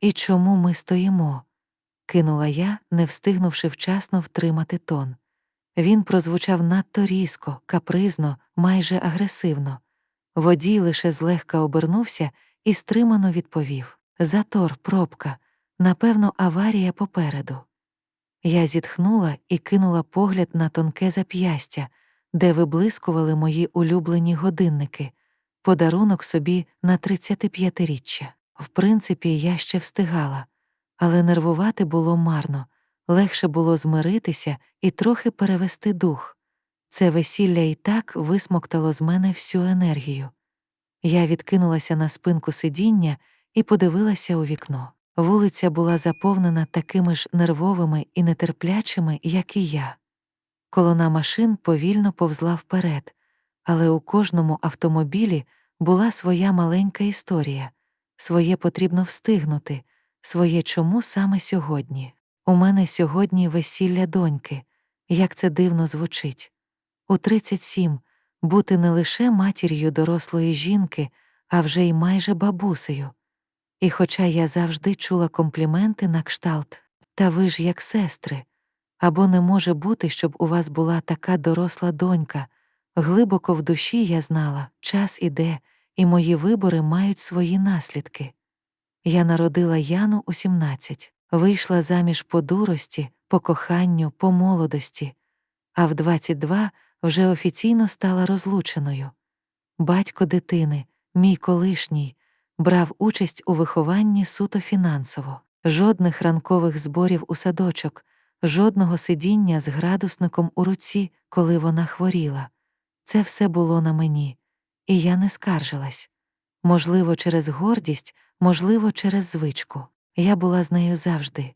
І чому ми стоїмо? кинула я, не встигнувши вчасно втримати тон. Він прозвучав надто різко, капризно, майже агресивно. Водій лише злегка обернувся і стримано відповів Затор, пробка, напевно, аварія попереду. Я зітхнула і кинула погляд на тонке зап'ястя, де виблискували мої улюблені годинники, подарунок собі на 35-річчя. В принципі, я ще встигала, але нервувати було марно, легше було змиритися і трохи перевести дух. Це весілля і так висмоктало з мене всю енергію. Я відкинулася на спинку сидіння і подивилася у вікно. Вулиця була заповнена такими ж нервовими і нетерплячими, як і я. Колона машин повільно повзла вперед, але у кожному автомобілі була своя маленька історія, своє потрібно встигнути, своє чому саме сьогодні. У мене сьогодні весілля доньки, як це дивно звучить. У 37 бути не лише матір'ю дорослої жінки, а вже й майже бабусею. І хоча я завжди чула компліменти на кшталт, та ви ж як сестри, або не може бути, щоб у вас була така доросла донька, глибоко в душі я знала, час іде, і мої вибори мають свої наслідки. Я народила Яну у 17, вийшла заміж по дурості, по коханню, по молодості, а в 22 вже офіційно стала розлученою. Батько дитини, мій колишній, брав участь у вихованні суто фінансово, жодних ранкових зборів у садочок, жодного сидіння з градусником у руці, коли вона хворіла. Це все було на мені, і я не скаржилась. Можливо, через гордість, можливо, через звичку. Я була з нею завжди,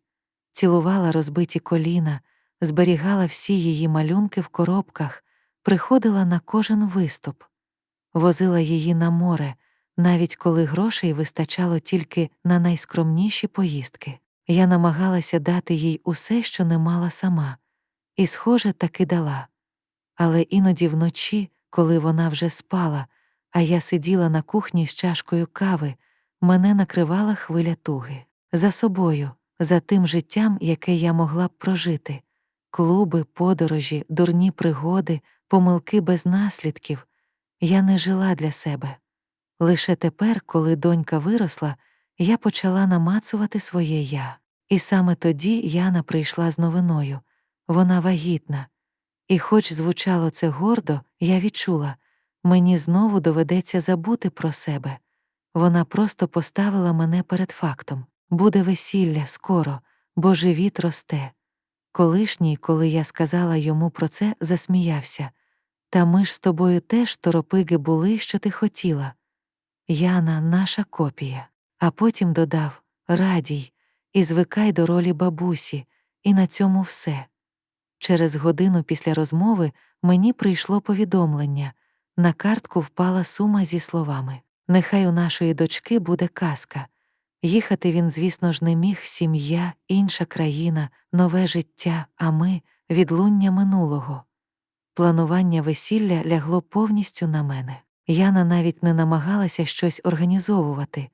цілувала розбиті коліна, зберігала всі її малюнки в коробках, приходила на кожен виступ, возила її на море, навіть коли грошей вистачало тільки на найскромніші поїздки. Я намагалася дати їй усе, що не мала сама, і, схоже, таки дала. Але іноді вночі, коли вона вже спала, а я сиділа на кухні з чашкою кави, мене накривала хвиля туги за собою, за тим життям, яке я могла б прожити клуби, подорожі, дурні пригоди, помилки без наслідків. Я не жила для себе. Лише тепер, коли донька виросла, я почала намацувати своє я. І саме тоді Яна прийшла з новиною вона вагітна. І, хоч звучало це гордо, я відчула мені знову доведеться забути про себе. Вона просто поставила мене перед фактом буде весілля скоро, бо живіт росте. Колишній, коли я сказала йому про це, засміявся. Та ми ж з тобою теж торопиги були, що ти хотіла. Яна, наша копія. А потім додав Радій, і звикай до ролі бабусі, і на цьому все. Через годину після розмови мені прийшло повідомлення на картку впала сума зі словами Нехай у нашої дочки буде казка. Їхати він, звісно ж, не міг сім'я, інша країна, нове життя, а ми відлуння минулого. Планування весілля лягло повністю на мене. Яна навіть не намагалася щось організовувати,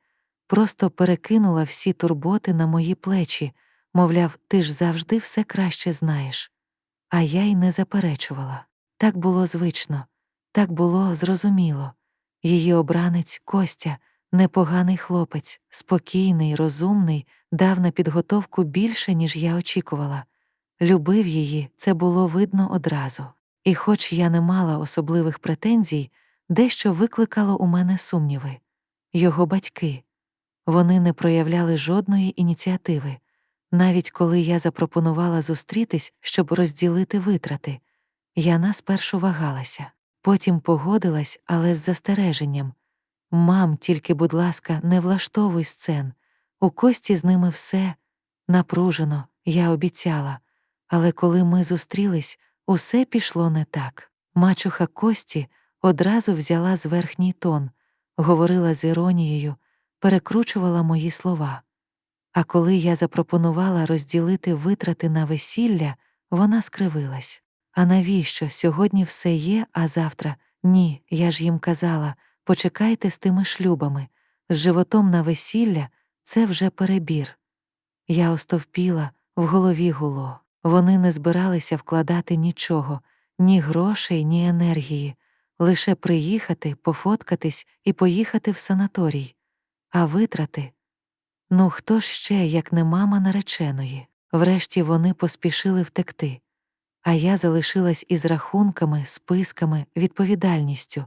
просто перекинула всі турботи на мої плечі, мовляв, ти ж завжди все краще знаєш. А я й не заперечувала. Так було звично, так було зрозуміло. Її обранець Костя, непоганий хлопець, спокійний, розумний, дав на підготовку більше, ніж я очікувала. Любив її, це було видно одразу. І хоч я не мала особливих претензій, дещо викликало у мене сумніви. Його батьки. Вони не проявляли жодної ініціативи, навіть коли я запропонувала зустрітись, щоб розділити витрати. Яна спершу вагалася, потім погодилась, але з застереженням Мам, тільки, будь ласка, не влаштовуй сцен. У кості з ними все напружено, я обіцяла. Але коли ми зустрілись, усе пішло не так. Мачуха Кості одразу взяла зверхній тон, говорила з іронією, перекручувала мої слова. А коли я запропонувала розділити витрати на весілля, вона скривилась. А навіщо сьогодні все є, а завтра ні, я ж їм казала почекайте з тими шлюбами, з животом на весілля це вже перебір. Я остовпіла, в голові гуло. Вони не збиралися вкладати нічого, ні грошей, ні енергії, лише приїхати, пофоткатись і поїхати в санаторій. А витрати? Ну хто ж ще, як не мама нареченої? Врешті вони поспішили втекти. А я залишилась із рахунками, списками, відповідальністю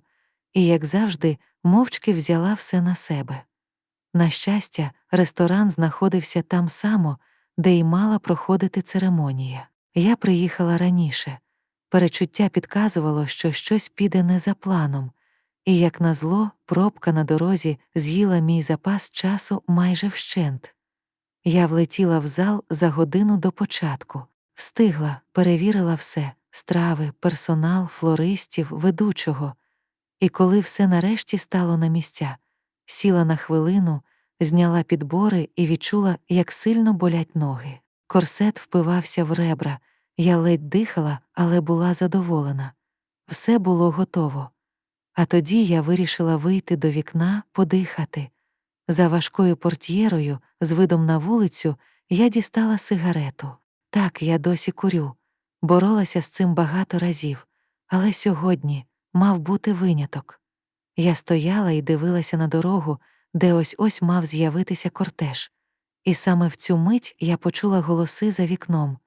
і, як завжди, мовчки взяла все на себе. На щастя, ресторан знаходився там само, де й мала проходити церемонія. Я приїхала раніше. Перечуття підказувало, що щось піде не за планом, і, як назло, пробка на дорозі з'їла мій запас часу майже вщент. Я влетіла в зал за годину до початку, встигла, перевірила все страви, персонал, флористів, ведучого. І коли все нарешті стало на місця, сіла на хвилину, зняла підбори і відчула, як сильно болять ноги. Корсет впивався в ребра, я ледь дихала, але була задоволена. Все було готово. А тоді я вирішила вийти до вікна, подихати. За важкою портьєрою, з видом на вулицю, я дістала сигарету. Так, я досі курю, боролася з цим багато разів, але сьогодні мав бути виняток. Я стояла і дивилася на дорогу, де ось ось мав з'явитися кортеж. І саме в цю мить я почула голоси за вікном.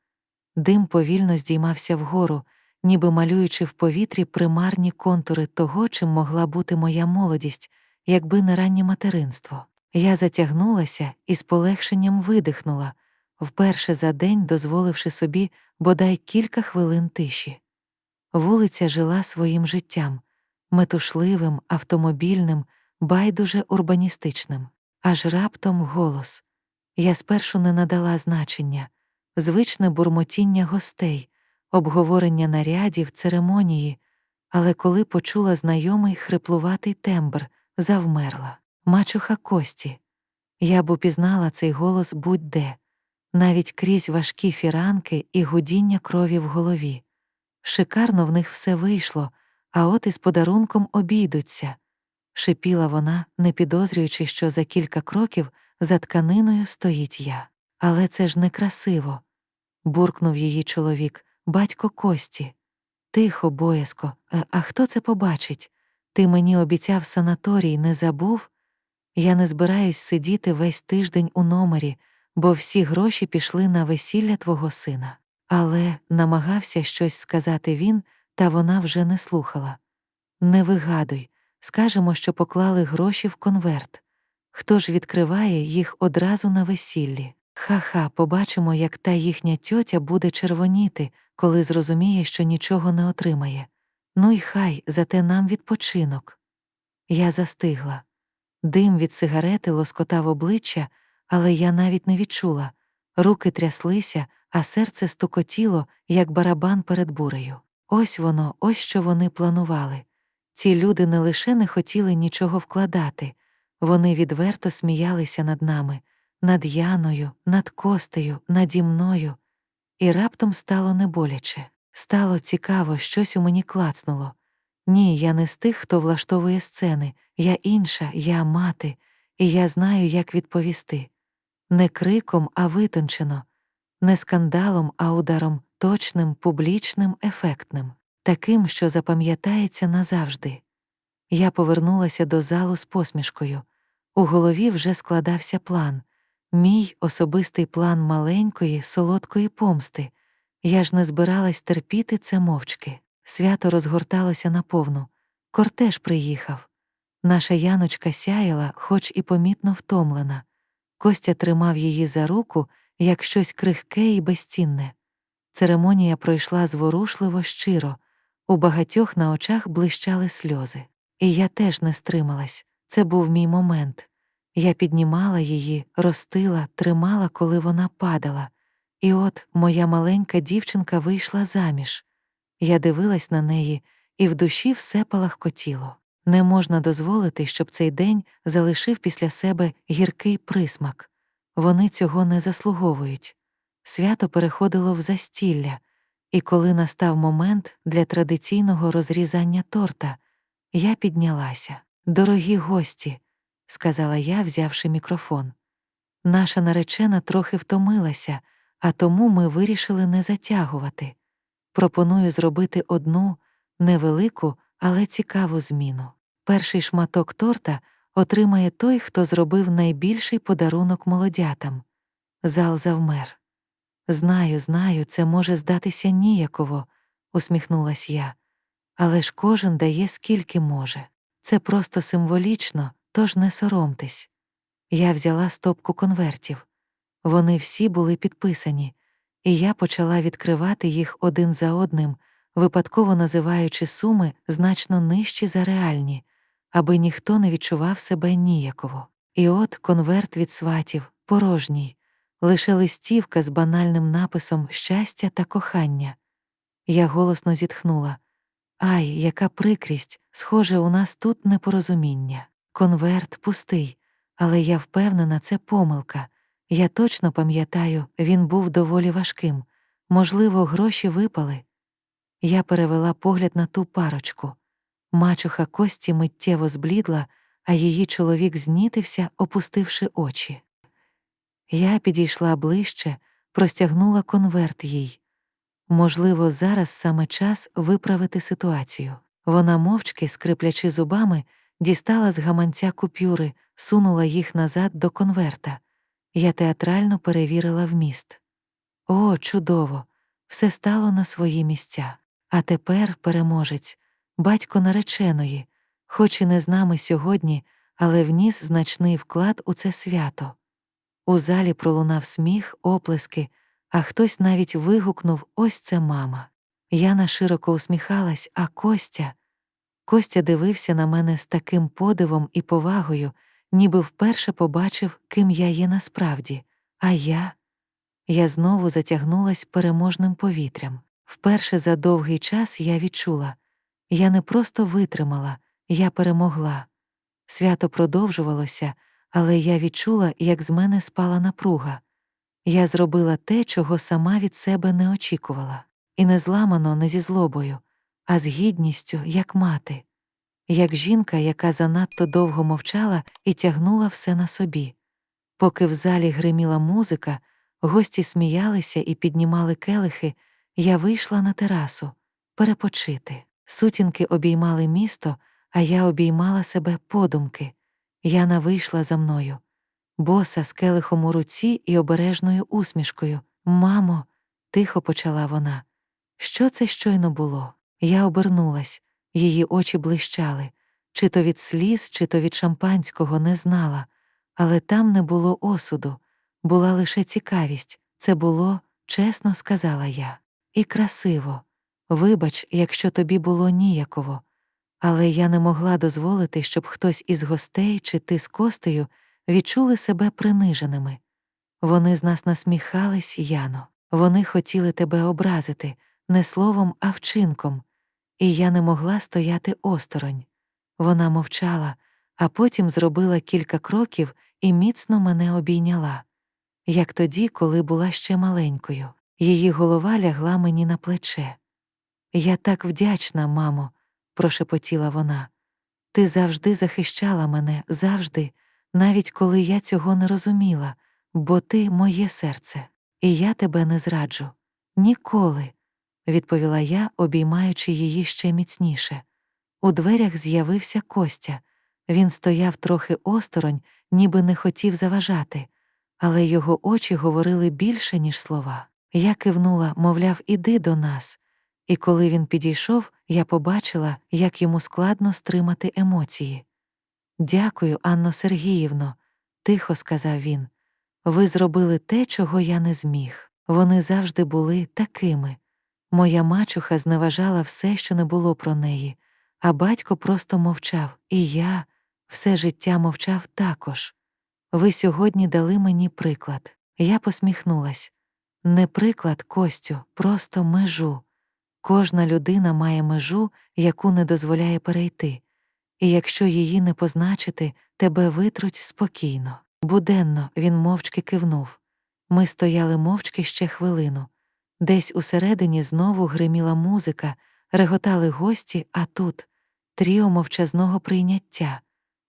Дим повільно здіймався вгору, ніби малюючи в повітрі примарні контури того, чим могла бути моя молодість, якби не раннє материнство. Я затягнулася і з полегшенням видихнула, вперше за день дозволивши собі бодай кілька хвилин тиші. Вулиця жила своїм життям, метушливим, автомобільним, байдуже урбаністичним, аж раптом голос. Я спершу не надала значення, звичне бурмотіння гостей, обговорення нарядів, церемонії, але коли почула знайомий хриплуватий тембр, завмерла, мачуха Кості. Я б упізнала цей голос будь-де, навіть крізь важкі фіранки і гудіння крові в голові. Шикарно в них все вийшло, а от із подарунком обійдуться, шипіла вона, не підозрюючи, що за кілька кроків за тканиною стоїть я. Але це ж некрасиво. буркнув її чоловік, батько Кості. Тихо, боязко, «Е, а хто це побачить? Ти мені обіцяв санаторій, не забув? Я не збираюсь сидіти весь тиждень у номері, бо всі гроші пішли на весілля твого сина. Але намагався щось сказати він, та вона вже не слухала. Не вигадуй, скажемо, що поклали гроші в конверт. Хто ж відкриває їх одразу на весіллі? Ха-ха, побачимо, як та їхня тьотя буде червоніти, коли зрозуміє, що нічого не отримає. Ну й хай, зате нам відпочинок. Я застигла. Дим від сигарети лоскотав обличчя, але я навіть не відчула. Руки тряслися, а серце стукотіло, як барабан перед бурею. Ось воно, ось що вони планували. Ці люди не лише не хотіли нічого вкладати, вони відверто сміялися над нами, над Яною, над Костею, наді мною. І раптом стало неболяче. Стало цікаво, щось у мені клацнуло. Ні, я не з тих, хто влаштовує сцени, я інша, я мати, і я знаю, як відповісти. Не криком, а витончено, не скандалом, а ударом, точним, публічним, ефектним, таким, що запам'ятається назавжди. Я повернулася до залу з посмішкою. У голові вже складався план мій особистий план маленької, солодкої помсти. Я ж не збиралась терпіти це мовчки. Свято розгорталося наповну. Кортеж приїхав. Наша яночка сяяла, хоч і помітно втомлена. Костя тримав її за руку, як щось крихке і безцінне. Церемонія пройшла зворушливо щиро, у багатьох на очах блищали сльози. І я теж не стрималась. Це був мій момент. Я піднімала її, ростила, тримала, коли вона падала. І от моя маленька дівчинка вийшла заміж. Я дивилась на неї, і в душі все палахкотіло. Не можна дозволити, щоб цей день залишив після себе гіркий присмак. Вони цього не заслуговують. Свято переходило в застілля, і коли настав момент для традиційного розрізання торта, я піднялася. Дорогі гості, сказала я, взявши мікрофон. Наша наречена трохи втомилася, а тому ми вирішили не затягувати. Пропоную зробити одну невелику, але цікаву зміну. Перший шматок торта отримає той, хто зробив найбільший подарунок молодятам. Зал завмер. Знаю, знаю, це може здатися ніяково, усміхнулась я. Але ж кожен дає скільки може. Це просто символічно, тож не соромтесь. Я взяла стопку конвертів. Вони всі були підписані, і я почала відкривати їх один за одним, випадково називаючи суми значно нижчі за реальні, аби ніхто не відчував себе ніяково. І от конверт від сватів, порожній, лише листівка з банальним написом щастя та кохання. Я голосно зітхнула. Ай, яка прикрість, схоже, у нас тут непорозуміння. Конверт пустий, але я впевнена, це помилка. Я точно пам'ятаю, він був доволі важким. Можливо, гроші випали. Я перевела погляд на ту парочку. Мачуха Кості миттєво зблідла, а її чоловік знітився, опустивши очі. Я підійшла ближче, простягнула конверт їй. Можливо, зараз саме час виправити ситуацію. Вона мовчки, скриплячи зубами, дістала з гаманця купюри, сунула їх назад до конверта. Я театрально перевірила вміст. О, чудово! Все стало на свої місця. А тепер переможець, батько нареченої, хоч і не з нами сьогодні, але вніс значний вклад у це свято. У залі пролунав сміх, оплески, а хтось навіть вигукнув Ось це мама. Яна широко усміхалась, а Костя. Костя дивився на мене з таким подивом і повагою, ніби вперше побачив, ким я є насправді, а я. Я знову затягнулась переможним повітрям. Вперше за довгий час я відчула я не просто витримала, я перемогла. Свято продовжувалося, але я відчула, як з мене спала напруга. Я зробила те, чого сама від себе не очікувала, і не зламано не зі злобою, а з гідністю, як мати, як жінка, яка занадто довго мовчала і тягнула все на собі. Поки в залі гриміла музика, гості сміялися і піднімали келихи, я вийшла на терасу перепочити. Сутінки обіймали місто, а я обіймала себе подумки. Яна вийшла за мною боса з келихом у руці і обережною усмішкою. Мамо, тихо почала вона. Що це щойно було? Я обернулась, її очі блищали, чи то від сліз, чи то від шампанського не знала, але там не було осуду, була лише цікавість. Це було, чесно сказала я, і красиво. Вибач, якщо тобі було ніяково. Але я не могла дозволити, щоб хтось із гостей чи ти з костею відчули себе приниженими. Вони з нас насміхались, Яно, вони хотіли тебе образити не словом, а вчинком, і я не могла стояти осторонь. Вона мовчала, а потім зробила кілька кроків і міцно мене обійняла. Як тоді, коли була ще маленькою, її голова лягла мені на плече. Я так вдячна, мамо, прошепотіла вона. Ти завжди захищала мене, завжди навіть коли я цього не розуміла, бо ти моє серце, і я тебе не зраджу. Ніколи, відповіла я, обіймаючи її ще міцніше. У дверях з'явився Костя. Він стояв трохи осторонь, ніби не хотів заважати, але його очі говорили більше, ніж слова. Я кивнула, мовляв, іди до нас. І коли він підійшов, я побачила, як йому складно стримати емоції. Дякую, Анно Сергіївно, тихо сказав він. Ви зробили те, чого я не зміг. Вони завжди були такими. Моя мачуха зневажала все, що не було про неї, а батько просто мовчав, і я все життя мовчав також. Ви сьогодні дали мені приклад. Я посміхнулась. Не приклад Костю, просто межу. Кожна людина має межу, яку не дозволяє перейти і якщо її не позначити, тебе витруть спокійно. Буденно він мовчки кивнув. Ми стояли мовчки ще хвилину. Десь усередині знову гриміла музика, реготали гості, а тут тріо мовчазного прийняття,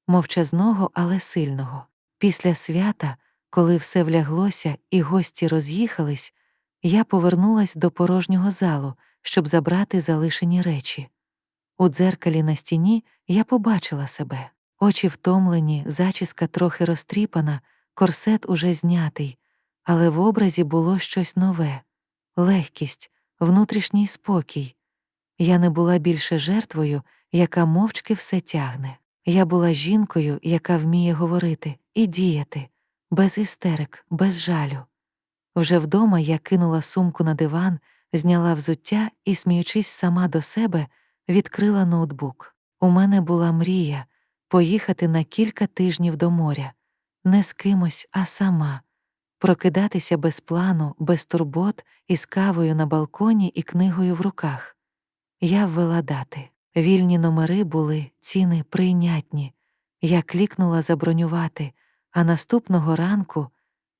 мовчазного, але сильного. Після свята, Коли все вляглося і гості роз'їхались, я повернулась до порожнього залу, щоб забрати залишені речі. У дзеркалі на стіні я побачила себе. Очі втомлені, зачіска трохи розтріпана, корсет уже знятий, але в образі було щось нове легкість, внутрішній спокій. Я не була більше жертвою, яка мовчки все тягне. Я була жінкою, яка вміє говорити і діяти, без істерик, без жалю. Вже вдома я кинула сумку на диван, зняла взуття і, сміючись сама до себе, відкрила ноутбук. У мене була мрія поїхати на кілька тижнів до моря, не з кимось, а сама, прокидатися без плану, без турбот, із кавою на балконі і книгою в руках. Я ввела дати. Вільні номери були, ціни прийнятні. Я клікнула забронювати, а наступного ранку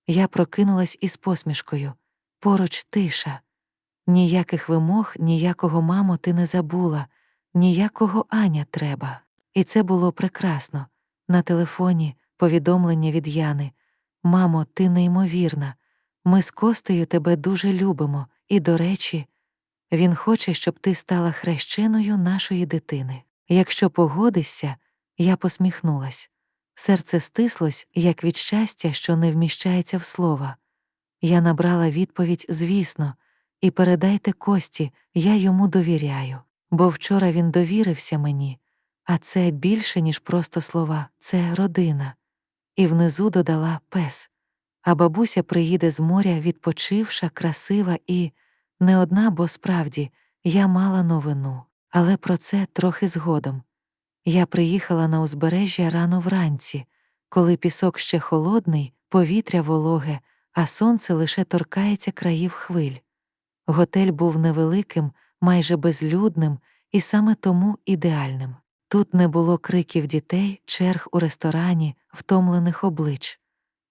я прокинулась із посмішкою. Поруч тиша. Ніяких вимог, ніякого мамо, ти не забула, ніякого Аня треба. І це було прекрасно. На телефоні повідомлення від Яни Мамо, ти неймовірна. Ми з Костею тебе дуже любимо, і, до речі, він хоче, щоб ти стала хрещеною нашої дитини. Якщо погодишся, я посміхнулась. Серце стислось, як від щастя, що не вміщається в слова. Я набрала відповідь, звісно, і передайте Кості, я йому довіряю, бо вчора він довірився мені, а це більше, ніж просто слова, це родина. І внизу додала пес. А бабуся приїде з моря, відпочивша, красива і не одна, бо справді я мала новину, але про це трохи згодом. Я приїхала на узбережжя рано вранці, коли пісок ще холодний, повітря вологе, а сонце лише торкається країв хвиль. Готель був невеликим, майже безлюдним і саме тому ідеальним. Тут не було криків дітей, черг у ресторані, втомлених облич.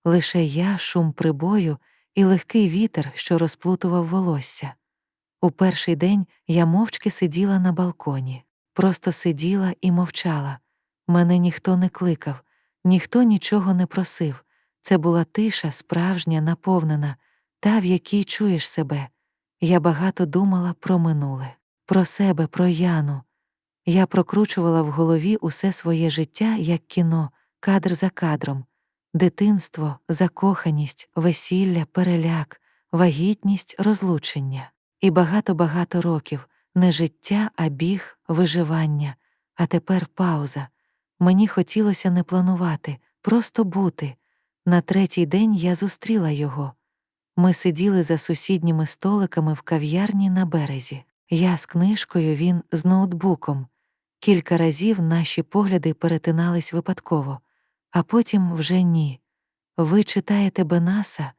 Лише я, шум прибою і легкий вітер, що розплутував волосся. У перший день я мовчки сиділа на балконі, просто сиділа і мовчала. Мене ніхто не кликав, ніхто нічого не просив. Це була тиша, справжня, наповнена, та, в якій чуєш себе. Я багато думала про минуле, про себе, про Яну. Я прокручувала в голові усе своє життя як кіно, кадр за кадром дитинство, закоханість, весілля, переляк, вагітність, розлучення. І багато-багато років не життя, а біг, виживання, а тепер пауза. Мені хотілося не планувати, просто бути. На третій день я зустріла його. Ми сиділи за сусідніми столиками в кав'ярні на березі. Я з книжкою, він з ноутбуком. Кілька разів наші погляди перетинались випадково, а потім вже ні. Ви читаєте Бенаса?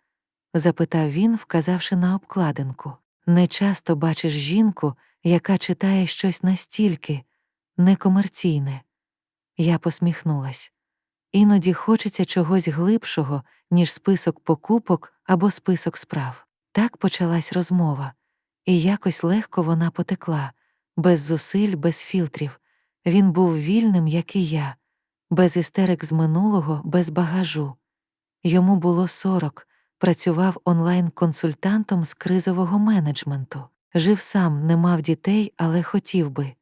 запитав він, вказавши на обкладинку. Не часто бачиш жінку, яка читає щось настільки некомерційне. Я посміхнулась. Іноді хочеться чогось глибшого, ніж список покупок або список справ. Так почалась розмова, і якось легко вона потекла, без зусиль, без фільтрів. Він був вільним, як і я, без істерик з минулого, без багажу. Йому було сорок, працював онлайн-консультантом з кризового менеджменту, жив сам, не мав дітей, але хотів би.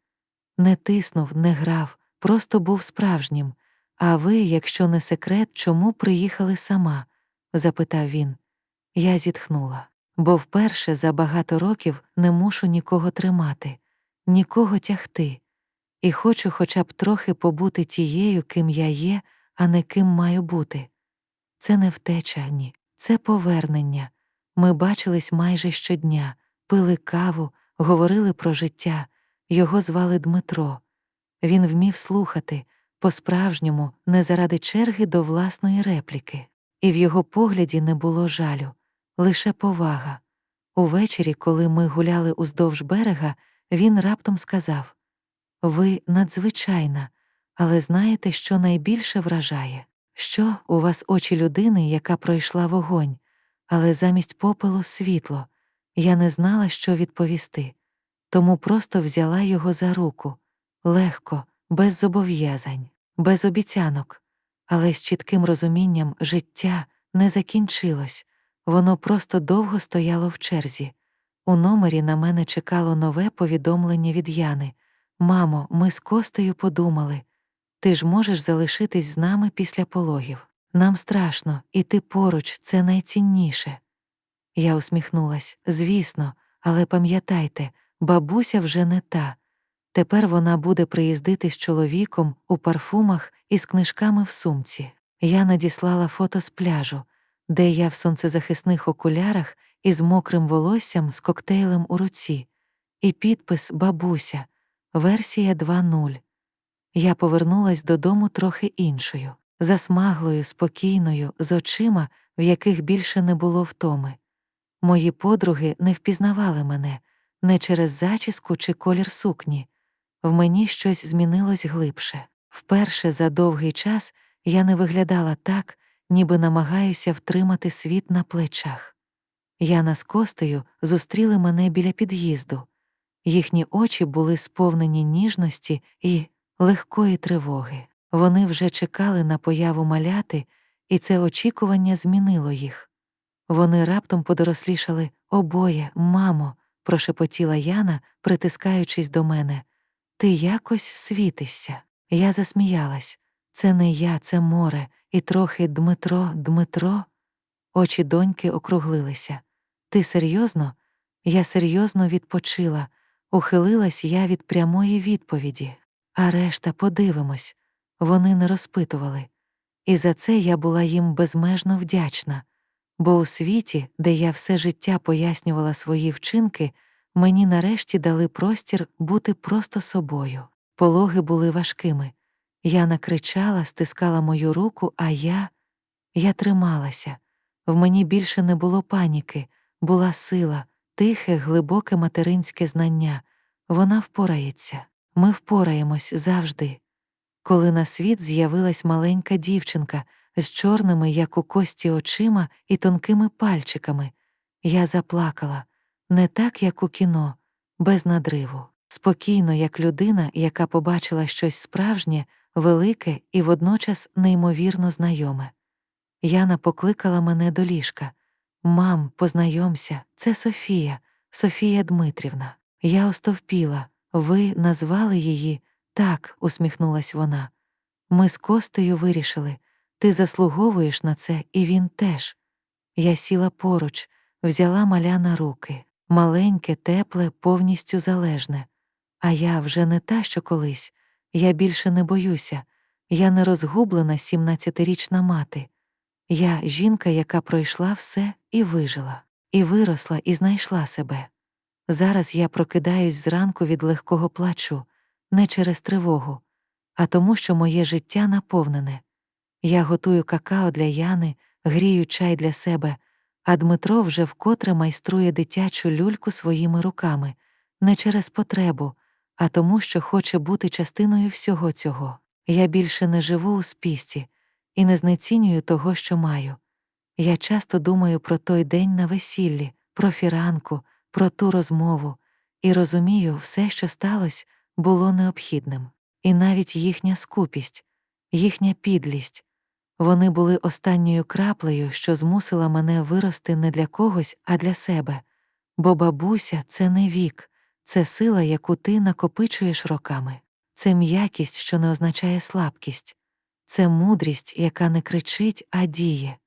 Не тиснув, не грав, просто був справжнім. А ви, якщо не секрет, чому приїхали сама? запитав він. Я зітхнула, бо вперше за багато років не мушу нікого тримати, нікого тягти, і хочу хоча б трохи побути тією, ким я є, а не ким маю бути. Це не втеча, ні, це повернення. Ми бачились майже щодня, пили каву, говорили про життя. Його звали Дмитро. Він вмів слухати по-справжньому, не заради черги до власної репліки, і в його погляді не було жалю, лише повага. Увечері, коли ми гуляли уздовж берега, він раптом сказав Ви надзвичайна, але знаєте, що найбільше вражає? Що у вас очі людини, яка пройшла вогонь, але замість попелу світло. Я не знала, що відповісти, тому просто взяла його за руку легко, без зобов'язань, без обіцянок, але з чітким розумінням життя не закінчилось, воно просто довго стояло в черзі. У номері на мене чекало нове повідомлення від Яни. Мамо, ми з Костею подумали. Ти ж можеш залишитись з нами після пологів. Нам страшно, і ти поруч це найцінніше. Я усміхнулась, звісно, але пам'ятайте, бабуся вже не та. Тепер вона буде приїздити з чоловіком у парфумах і з книжками в сумці. Я надіслала фото з пляжу, де я в сонцезахисних окулярах із мокрим волоссям з коктейлем у руці, і підпис Бабуся, версія 2.0. Я повернулась додому трохи іншою, засмаглою, спокійною, з очима, в яких більше не було втоми. Мої подруги не впізнавали мене не через зачіску чи колір сукні. В мені щось змінилось глибше. Вперше за довгий час я не виглядала так, ніби намагаюся втримати світ на плечах. Яна з Костею зустріли мене біля під'їзду. Їхні очі були сповнені ніжності і легкої тривоги. Вони вже чекали на появу маляти, і це очікування змінило їх. Вони раптом подорослішали обоє, мамо, прошепотіла Яна, притискаючись до мене. Ти якось світишся. Я засміялась. Це не я, це море, і трохи Дмитро, Дмитро. Очі доньки округлилися. Ти серйозно? Я серйозно відпочила, ухилилась я від прямої відповіді. А решта подивимось. Вони не розпитували. І за це я була їм безмежно вдячна, бо у світі, де я все життя пояснювала свої вчинки, мені нарешті дали простір бути просто собою. Пологи були важкими. Я накричала, стискала мою руку, а я. Я трималася. В мені більше не було паніки, була сила, тихе, глибоке материнське знання. Вона впорається. Ми впораємось завжди. Коли на світ з'явилась маленька дівчинка з чорними, як у кості очима, і тонкими пальчиками, я заплакала не так, як у кіно, без надриву, спокійно, як людина, яка побачила щось справжнє, велике і водночас неймовірно знайоме. Яна покликала мене до ліжка. Мам, познайомся, це Софія, Софія Дмитрівна. Я остовпіла. Ви назвали її так, усміхнулась вона. Ми з Костею вирішили ти заслуговуєш на це, і він теж. Я сіла поруч, взяла маля на руки, маленьке, тепле, повністю залежне. А я вже не та, що колись, я більше не боюся, я не розгублена сімнадцятирічна мати. Я жінка, яка пройшла все і вижила, і виросла, і знайшла себе. Зараз я прокидаюсь зранку від легкого плачу, не через тривогу, а тому, що моє життя наповнене. Я готую какао для Яни, грію чай для себе, а Дмитро вже вкотре майструє дитячу люльку своїми руками, не через потребу, а тому, що хоче бути частиною всього цього. Я більше не живу у спісті і не знецінюю того, що маю. Я часто думаю про той день на весіллі, про фіранку, про ту розмову, і розумію, все, що сталося, було необхідним, і навіть їхня скупість, їхня підлість. Вони були останньою краплею, що змусила мене вирости не для когось, а для себе, бо бабуся це не вік, це сила, яку ти накопичуєш роками, це м'якість, що не означає слабкість, це мудрість, яка не кричить, а діє.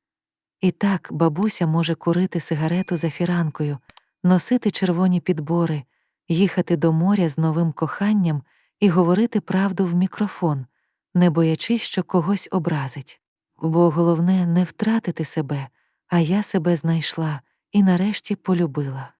І так бабуся може курити сигарету за фіранкою, носити червоні підбори, їхати до моря з новим коханням і говорити правду в мікрофон, не боячись, що когось образить. Бо головне не втратити себе, а я себе знайшла і нарешті полюбила.